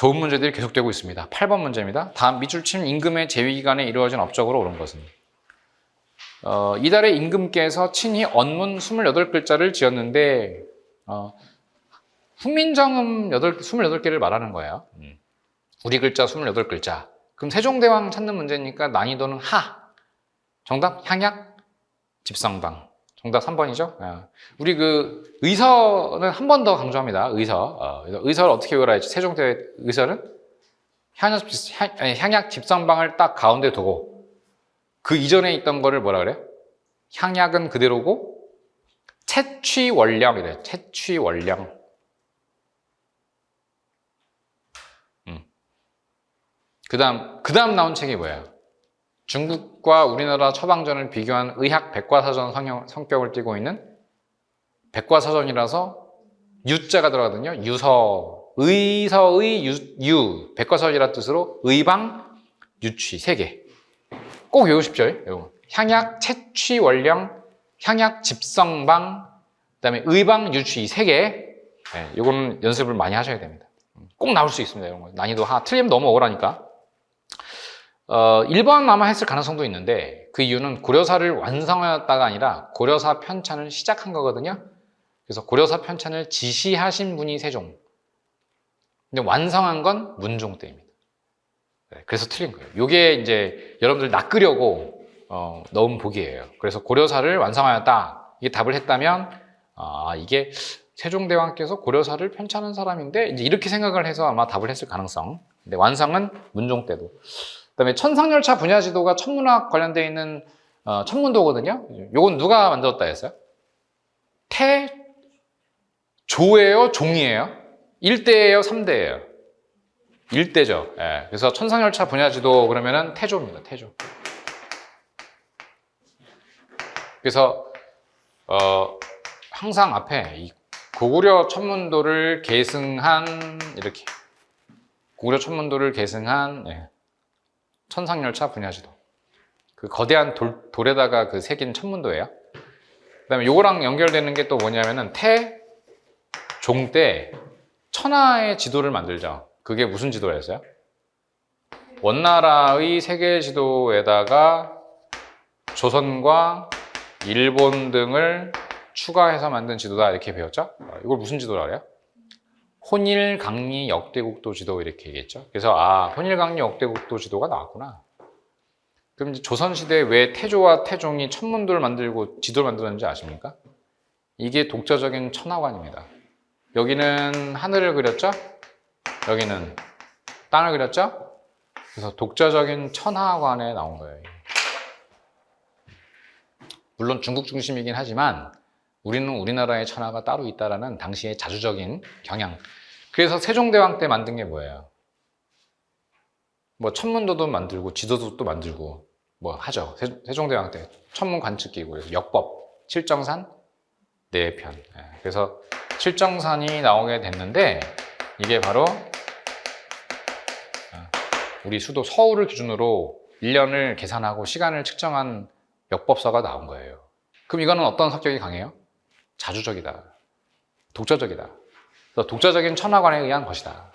좋은 문제들이 계속되고 있습니다. 8번 문제입니다. 다음 밑줄침 임금의 제위 기간에 이루어진 업적으로 옳은 것은 어, 이달의 임금께서 친히 언문 28글자를 지었는데 어, 훈민정음 8, 28개를 말하는 거예요. 음. 우리 글자 28글자. 그럼 세종대왕 찾는 문제니까 난이도는 하. 정답 향약 집성방. 정답 3번이죠. 우리 그 의서는 한 번 더 강조합니다. 의서. 어, 의서를 어떻게 했죠? 세종대 의서는 향약, 집- 향- 향약 집성방을 딱 가운데 두고 그 이전에 있던 거를 뭐라 그래요? 향약은 그대로고 채취원령이래. 채취원령. 음. 그 다음 그 다음 나온 책이 뭐예요? 중국과 우리나라 처방전을 비교한 의학 백과사전 성형- 성격을 띠고 있는 백과사전이라서 유자가 들어가거든요. 유서, 의서의 유, 유 백과사전이라 뜻으로 의방, 유취 세 개. 꼭 외우십시오. 이거. 향약, 채취, 원령, 향약, 집성방, 그다음에 의방, 유취 세 개. 네, 이거는 연습을 많이 하셔야 됩니다. 꼭 나올 수 있습니다. 이런 거. 난이도 하. 틀리면 너무 억울하니까. 어, 1번 아마 했을 가능성도 있는데 그 이유는 고려사를 완성하였다가 아니라 고려사 편찬을 시작한 거거든요. 그래서 고려사 편찬을 지시하신 분이 세종. 근데 완성한 건 문종 때입니다. 네, 그래서 틀린 거예요. 이게 이제 여러분들 낚으려고 어, 넣은 복이에요. 그래서 고려사를 완성하였다. 이게 답을 했다면 아, 이게 세종대왕께서 고려사를 편찬한 사람인데 이제 이렇게 생각을 해서 아마 답을 했을 가능성. 근데 완성은 문종 때도. 그다음에 천상열차 분야 지도가 천문학 관련돼 있는 어, 천문도거든요. 요건 누가 만들었다 했어요? 태 조예요, 종이에요? 1대예요, 3대예요? 1대죠. 예, 그래서 천상열차 분야 지도 그러면은 태조입니다. 태조. 그래서 어, 항상 앞에 이 고구려 천문도를 계승한 이렇게 고구려 천문도를 계승한 예, 천상열차 분야지도. 그 거대한 돌, 돌에다가 그 새긴 천문도예요. 그다음에 요거랑 연결되는 게 또 뭐냐면은 태종 때 천하의 지도를 만들죠. 그게 무슨 지도였어요? 원나라의 세계 지도에다가 조선과 일본 등을 추가해서 만든 지도다 이렇게 배웠죠. 어, 이걸 무슨 지도라 그래요? 혼일 강리 역대국도 지도 이렇게 얘기했죠. 그래서 아 혼일 강리 역대국도 지도가 나왔구나. 그럼 이제 조선 시대에 왜 태조와 태종이 천문도를 만들고 지도를 만들었는지 아십니까? 이게 독자적인 천하관입니다. 여기는 하늘을 그렸죠? 여기는 땅을 그렸죠? 그래서 독자적인 천하관에 나온 거예요. 물론 중국 중심이긴 하지만 우리는 우리나라의 천하가 따로 있다라는 당시의 자주적인 경향. 그래서 세종대왕 때 만든 게 뭐예요? 뭐 천문도도 만들고 지도도 또 만들고 뭐 하죠. 세- 세종대왕 때 천문 관측기고 그래서 역법, 칠정산, 내편. 예, 그래서 칠정산이 나오게 됐는데 이게 바로 아, 우리 수도 서울을 기준으로 1년을 계산하고 시간을 측정한 역법서가 나온 거예요. 그럼 이거는 어떤 성격이 강해요? 자주적이다. 독자적이다. 독자적인 천하관에 의한 것이다.